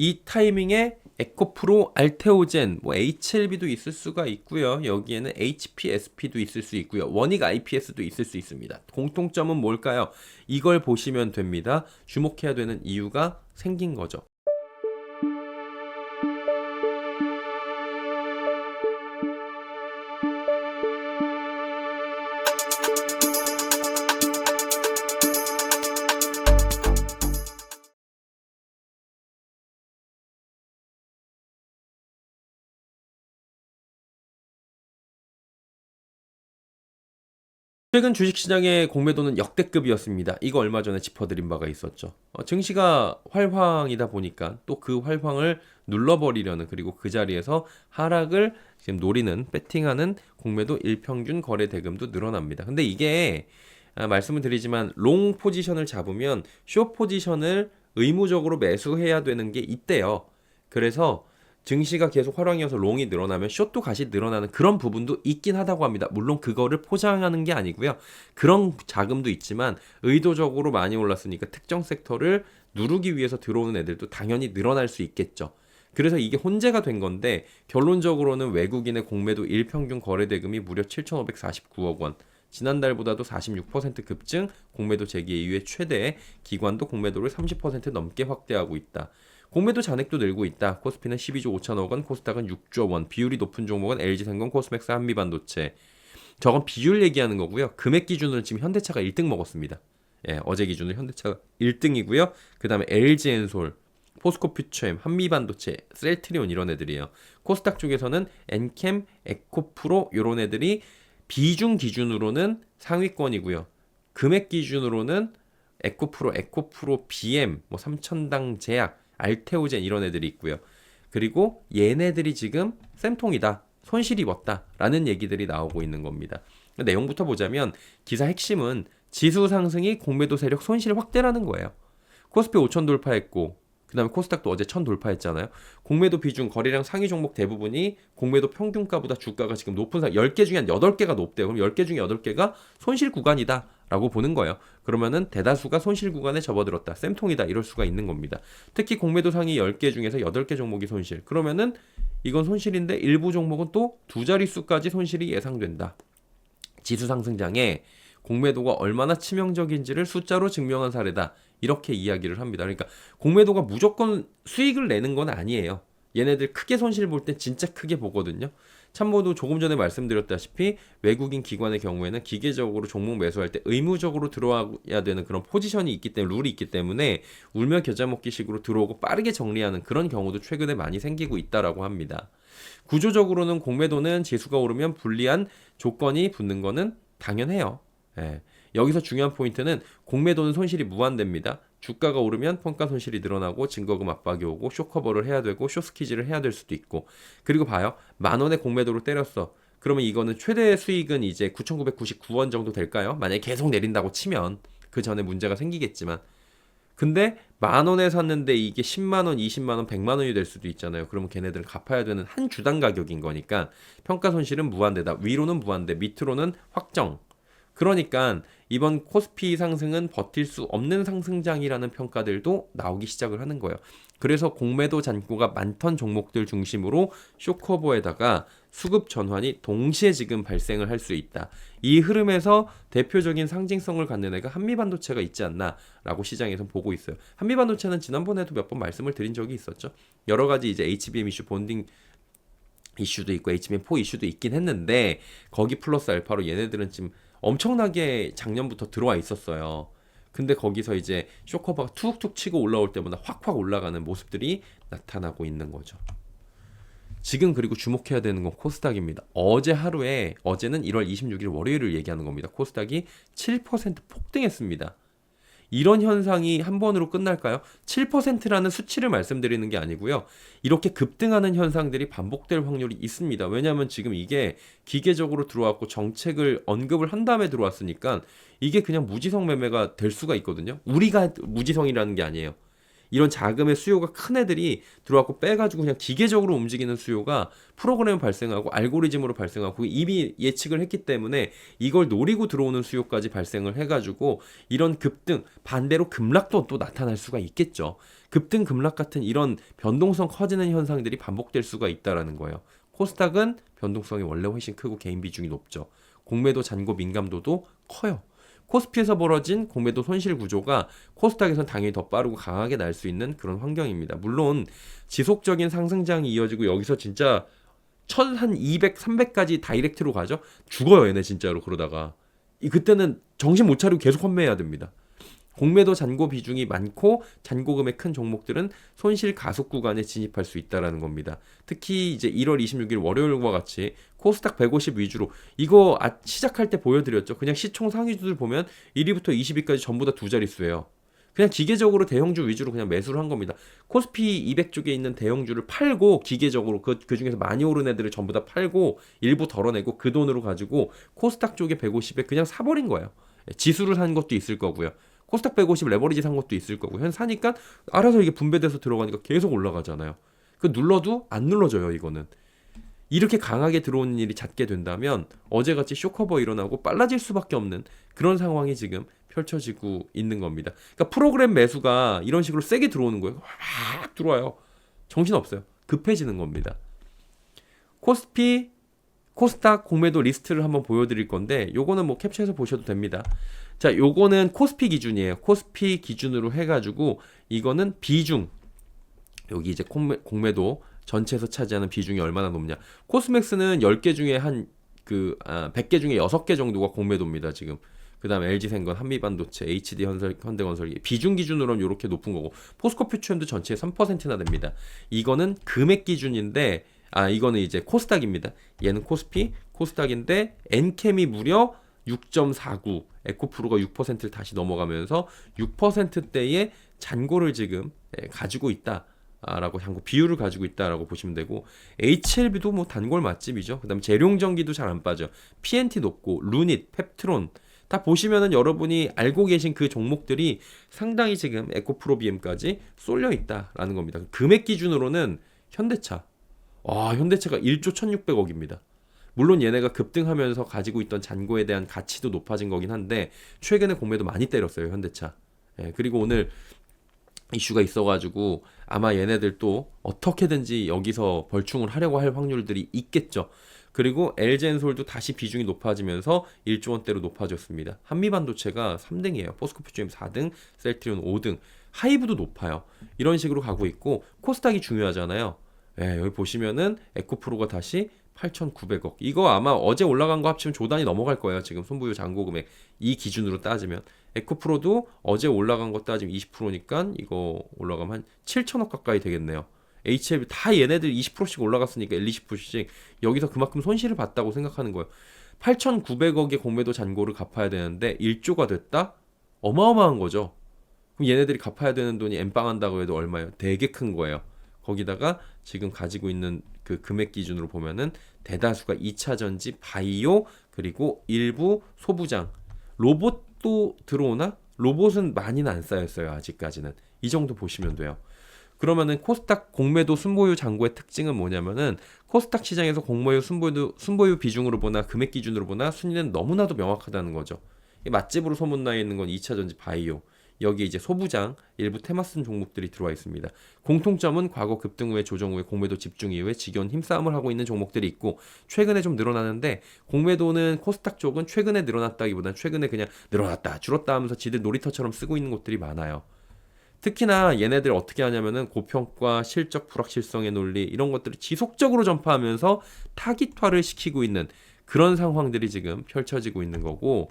이 타이밍에 에코프로 알테오젠, 뭐 HLB도 있을 수가 있고요. 여기에는 HPSP도 있을 수 있고요. 원익 IPS도 있을 수 있습니다. 공통점은 뭘까요? 이걸 보시면 됩니다. 주목해야 되는 이유가 생긴 거죠. 최근 주식시장의 공매도는 역대급이었습니다. 이거 얼마 전에 짚어드린 바가 있었죠. 어, 증시가 활황이다 보니까 또 그 활황을 눌러버리려는 그리고 그 자리에서 하락을 지금 노리는 배팅하는 공매도 일평균 거래 대금도 늘어납니다. 근데 이게 아, 말씀을 드리지만 롱 포지션을 잡으면 쇼 포지션을 의무적으로 매수해야 되는 게 있대요. 그래서 증시가 계속 활황이어서 롱이 늘어나면 숏도 같이 늘어나는 그런 부분도 있긴 하다고 합니다. 물론 그거를 포장하는 게 아니고요. 그런 자금도 있지만 의도적으로 많이 올랐으니까 특정 섹터를 누르기 위해서 들어오는 애들도 당연히 늘어날 수 있겠죠. 그래서 이게 혼재가 된 건데 결론적으로는 외국인의 공매도 일평균 거래 대금이 무려 7,549억 원. 지난달보다도 46% 급증, 공매도 재개 이후에 최대, 기관도 공매도를 30% 넘게 확대하고 있다. 공매도 잔액도 늘고 있다. 코스피는 12조 5천억 원, 코스닥은 6조 원. 비율이 높은 종목은 LG생명, 코스맥스, 한미반도체. 저건 비율 얘기하는 거고요. 금액 기준으로 지금 현대차가 1등 먹었습니다. 예, 어제 기준으로 현대차가 1등이고요. 그 다음에 LG엔솔, 포스코 퓨처엠, 한미반도체, 셀트리온 이런 애들이에요. 코스닥 쪽에서는 엔캠, 에코프로 이런 애들이 비중 기준으로는 상위권이고요. 금액 기준으로는 에코프로, 에코프로, BM, 뭐 삼천당 제약, 알테오젠 이런 애들이 있고요. 그리고 얘네들이 지금 쌤통이다. 손실 입었다 라는 얘기들이 나오고 있는 겁니다. 내용부터 보자면 기사 핵심은 지수 상승이 공매도 세력 손실 확대라는 거예요. 코스피 5천 돌파했고 그다음에 코스닥도 어제 1000 돌파했잖아요. 공매도 비중 거래량 상위 종목 대부분이 공매도 평균가보다 주가가 지금 높은 상 10개 중에 한 8개가 높대요. 그럼 10개 중에 8개가 손실 구간이다 라고 보는 거예요. 그러면은 대다수가 손실 구간에 접어들었다. 쌤통이다. 이럴 수가 있는 겁니다. 특히 공매도 상위 10개 중에서 8개 종목이 손실. 그러면은 이건 손실인데 일부 종목은 또 두 자릿수까지 손실이 예상된다. 지수 상승장에 공매도가 얼마나 치명적인지를 숫자로 증명한 사례다. 이렇게 이야기를 합니다. 그러니까 공매도가 무조건 수익을 내는 건 아니에요. 얘네들 크게 손실 볼때 진짜 크게 보거든요. 참고도 조금 전에 말씀드렸다시피 외국인 기관의 경우에는 기계적으로 종목 매수할 때 의무적으로 들어와야 되는 그런 포지션이 있기 때문에 룰이 있기 때문에 울며 겨자 먹기식으로 들어오고 빠르게 정리하는 그런 경우도 최근에 많이 생기고 있다라고 합니다. 구조적으로는 공매도는 지수가 오르면 불리한 조건이 붙는 거는 당연해요. 예. 여기서 중요한 포인트는 공매도는 손실이 무한됩니다. 주가가 오르면 평가 손실이 늘어나고 증거금 압박이 오고 쇼커버를 해야 되고 쇼스키즈를 해야 될 수도 있고 그리고 봐요 만 원의 공매도로 때렸어 그러면 이거는 최대 수익은 이제 9,999원 정도 될까요? 만약에 계속 내린다고 치면 그 전에 문제가 생기겠지만 근데 만 원에 샀는데 이게 10만 원, 20만 원, 100만 원이 될 수도 있잖아요. 그러면 걔네들은 갚아야 되는 한 주당 가격인 거니까 평가 손실은 무한대다. 위로는 무한대, 밑으로는 확정. 그러니까 이번 코스피 상승은 버틸 수 없는 상승장이라는 평가들도 나오기 시작을 하는 거예요. 그래서 공매도 잔고가 많던 종목들 중심으로 쇼커버에다가 수급 전환이 동시에 지금 발생을 할 수 있다. 이 흐름에서 대표적인 상징성을 갖는 애가 한미반도체가 있지 않나라고 시장에서 보고 있어요. 한미반도체는 지난번에도 몇 번 말씀을 드린 적이 있었죠. 여러 가지 이제 HBM 이슈 본딩 이슈도 있고 HBM4 이슈도 있긴 했는데 거기 플러스 알파로 얘네들은 지금 엄청나게 작년부터 들어와 있었어요. 근데 거기서 이제 쇼커버가 툭툭 치고 올라올 때마다 확확 올라가는 모습들이 나타나고 있는 거죠. 지금 그리고 주목해야 되는 건 코스닥입니다. 어제 하루에 어제는 1월 26일 월요일을 얘기하는 겁니다. 코스닥이 7% 폭등했습니다. 이런 현상이 한 번으로 끝날까요? 7%라는 수치를 말씀드리는 게 아니고요. 이렇게 급등하는 현상들이 반복될 확률이 있습니다. 왜냐하면 지금 이게 기계적으로 들어왔고 정책을 언급을 한 다음에 들어왔으니까 이게 그냥 무지성 매매가 될 수가 있거든요. 우리가 무지성이라는 게 아니에요. 이런 자금의 수요가 큰 애들이 들어왔고 빼가지고 그냥 기계적으로 움직이는 수요가 프로그램 발생하고 알고리즘으로 발생하고 이미 예측을 했기 때문에 이걸 노리고 들어오는 수요까지 발생을 해가지고 이런 급등 반대로 급락도 또 나타날 수가 있겠죠. 급등 급락 같은 이런 변동성 커지는 현상들이 반복될 수가 있다라는 거예요. 코스닥은 변동성이 원래 훨씬 크고 개인 비중이 높죠. 공매도 잔고 민감도도 커요. 코스피에서 벌어진 공매도 손실 구조가 코스닥에선 당연히 더 빠르고 강하게 날 수 있는 그런 환경입니다. 물론 지속적인 상승장이 이어지고 여기서 진짜 천한 200, 300까지 다이렉트로 가죠. 죽어요, 얘네 진짜로 그러다가. 이 그때는 정신 못 차리고 계속 환매해야 됩니다. 공매도 잔고 비중이 많고 잔고금의 큰 종목들은 손실 가속 구간에 진입할 수 있다라는 겁니다. 특히 이제 1월 26일 월요일과 같이 코스닥 150 위주로 이거 아- 시작할 때 보여드렸죠. 그냥 시총 상위주들 보면 1위부터 20위까지 전부 다 두 자릿수예요. 그냥 기계적으로 대형주 위주로 그냥 매수를 한 겁니다. 코스피 200 쪽에 있는 대형주를 팔고 기계적으로 그, 그 중에서 많이 오른 애들을 전부 다 팔고 일부 덜어내고 그 돈으로 가지고 코스닥 쪽에 150에 그냥 사버린 거예요. 지수를 산 것도 있을 거고요. 코스닥 150 레버리지 산 것도 있을 거고. 현 사니까 알아서 이게 분배돼서 들어가니까 계속 올라가잖아요. 그 눌러도 안 눌러져요, 이거는. 이렇게 강하게 들어오는 일이 잦게 된다면 어제같이 쇼커버 일어나고 빨라질 수밖에 없는 그런 상황이 지금 펼쳐지고 있는 겁니다. 그러니까 프로그램 매수가 이런 식으로 세게 들어오는 거예요. 확 들어와요. 정신 없어요. 급해지는 겁니다. 코스피, 코스닥 공매도 리스트를 한번 보여드릴 건데 요거는 뭐 캡처해서 보셔도 됩니다. 자, 요거는 코스피 기준이에요. 코스피 기준으로 해가지고 이거는 비중 여기 이제 공매, 공매도 전체에서 차지하는 비중이 얼마나 높냐. 코스맥스는 10개 중에 한그 아, 100개 중에 6개 정도가 공매도입니다, 지금. 그다음에 LG생건, 한미반도체, HD 현설, 현대건설 비중 기준으로는 이렇게 높은 거고 포스코 퓨처엠도 전체의 3%나 됩니다. 이거는 금액 기준인데 아 이거는 이제 코스닥입니다. 얘는 코스피, 코스닥인데 엔캠이 무려 6.49, 에코프로가 6%를 다시 넘어가면서 6%대의 잔고를 지금 예, 가지고 있다. 아, 라고 잔고 비율을 가지고 있다라고 보시면 되고 HLB도 뭐 단골 맛집이죠. 그다음에 재룡전기도 잘 안 빠져. PNT 높고 루닛, 펩트론 다 보시면은 여러분이 알고 계신 그 종목들이 상당히 지금 에코프로비엠까지 쏠려 있다라는 겁니다. 금액 기준으로는 현대차. 와, 현대차가 1조 1,600억입니다. 물론 얘네가 급등하면서 가지고 있던 잔고에 대한 가치도 높아진 거긴 한데 최근에 공매도 많이 때렸어요, 현대차. 예, 그리고 오늘 이슈가 있어가지고 아마 얘네들 또 어떻게든지 여기서 벌충을 하려고 할 확률들이 있겠죠. 그리고 LG엔솔도 다시 비중이 높아지면서 1조 원대로 높아졌습니다. 한미반도체가 3등이에요. 포스코퓨처엠 4등, 셀트리온 5등, 하이브도 높아요. 이런 식으로 가고 있고 코스닥이 중요하잖아요. 예, 여기 보시면은 에코프로가 다시 8,900억. 이거 아마 어제 올라간 거 합치면 조단이 넘어갈 거예요. 지금 손부유 잔고 금액 이 기준으로 따지면 에코프로도 어제 올라간 거 따지면 20%니까 이거 올라가면 한 7천억 가까이 되겠네요. HLB 다 얘네들 20%씩 올라갔으니까 1, 20%씩 여기서 그만큼 손실을 봤다고 생각하는 거예요. 8,900억의 공매도 잔고를 갚아야 되는데 1조가 됐다? 어마어마한 거죠. 그럼 얘네들이 갚아야 되는 돈이 엠빵한다고 해도 얼마예요? 되게 큰 거예요. 거기다가 지금 가지고 있는 그 금액 기준으로 보면은 대다수가 2차 전지, 바이오, 그리고 일부 소부장, 로봇도 들어오나? 로봇은 많이는 안 쌓였어요, 아직까지는. 이 정도 보시면 돼요. 그러면은 코스닥 공매도 순보유 잔고의 특징은 뭐냐면은 코스닥 시장에서 공매도 순보유, 순보유 비중으로 보나 금액 기준으로 보나 순위는 너무나도 명확하다는 거죠. 이 맛집으로 소문나 있는 건 2차 전지 바이오. 여기 이제 소부장, 일부 테마슨 종목들이 들어와 있습니다. 공통점은 과거 급등 후에 조정 후에 공매도 집중 이후에 지겨운 힘싸움을 하고 있는 종목들이 있고 최근에 좀 늘어나는데 공매도는 코스닥 쪽은 최근에 늘어났다기보다는 최근에 그냥 늘어났다 줄었다 하면서 지들 놀이터처럼 쓰고 있는 곳들이 많아요. 특히나 얘네들 어떻게 하냐면은 고평가, 실적 불확실성의 논리 이런 것들을 지속적으로 전파하면서 타깃화를 시키고 있는 그런 상황들이 지금 펼쳐지고 있는 거고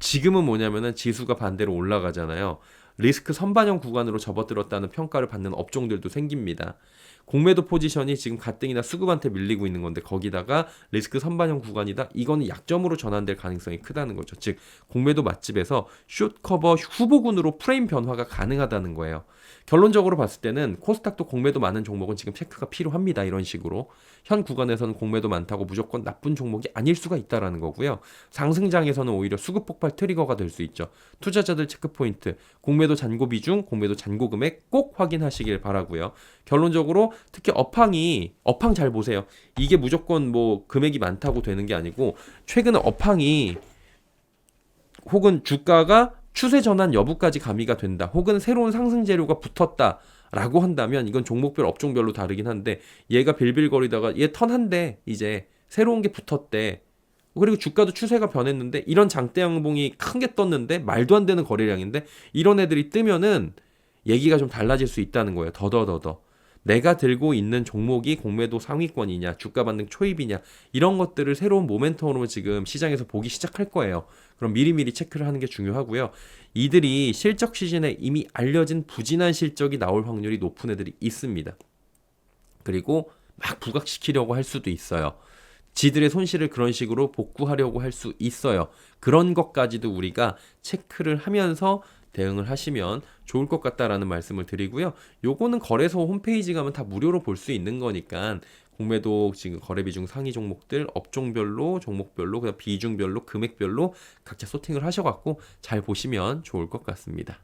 지금은 뭐냐면은 지수가 반대로 올라가잖아요. 리스크 선반영 구간으로 접어들었다는 평가를 받는 업종들도 생깁니다. 공매도 포지션이 지금 가뜩이나 수급한테 밀리고 있는 건데 거기다가 리스크 선반영 구간이다. 이거는 약점으로 전환될 가능성이 크다는 거죠. 즉 공매도 맛집에서 숏 커버 후보군으로 프레임 변화가 가능하다는 거예요. 결론적으로 봤을 때는 코스닥도 공매도 많은 종목은 지금 체크가 필요합니다. 이런 식으로 현 구간에서는 공매도 많다고 무조건 나쁜 종목이 아닐 수가 있다라는 거고요. 상승장에서는 오히려 수급 폭발 트리거가 될 수 있죠. 투자자들 체크 포인트, 공매도 잔고 비중, 공매도 잔고 금액 꼭 확인하시길 바라고요. 결론적으로 특히 업황이 업황 잘 보세요. 이게 무조건 뭐 금액이 많다고 되는 게 아니고 최근에 업황이 혹은 주가가 추세 전환 여부까지 가미가 된다. 혹은 새로운 상승 재료가 붙었다. 라고 한다면 이건 종목별 업종별로 다르긴 한데 얘가 빌빌거리다가 얘 턴한데 이제 새로운 게 붙었대. 그리고 주가도 추세가 변했는데 이런 장대 양봉이 큰 게 떴는데 말도 안 되는 거래량인데 이런 애들이 뜨면은 얘기가 좀 달라질 수 있다는 거예요. 더더더더. 내가 들고 있는 종목이 공매도 상위권이냐, 주가 반등 초입이냐, 이런 것들을 새로운 모멘텀으로 지금 시장에서 보기 시작할 거예요. 그럼 미리미리 체크를 하는 게 중요하고요. 이들이 실적 시즌에 이미 알려진 부진한 실적이 나올 확률이 높은 애들이 있습니다. 그리고 막 부각시키려고 할 수도 있어요. 지들의 손실을 그런 식으로 복구하려고 할 수 있어요. 그런 것까지도 우리가 체크를 하면서 대응을 하시면 좋을 것 같다라는 말씀을 드리고요. 요거는 거래소 홈페이지 가면 다 무료로 볼 수 있는 거니까 공매도 지금 거래 비중 상위 종목들 업종별로 종목별로 그다음 비중별로 금액별로 각자 소팅을 하셔갖고 잘 보시면 좋을 것 같습니다.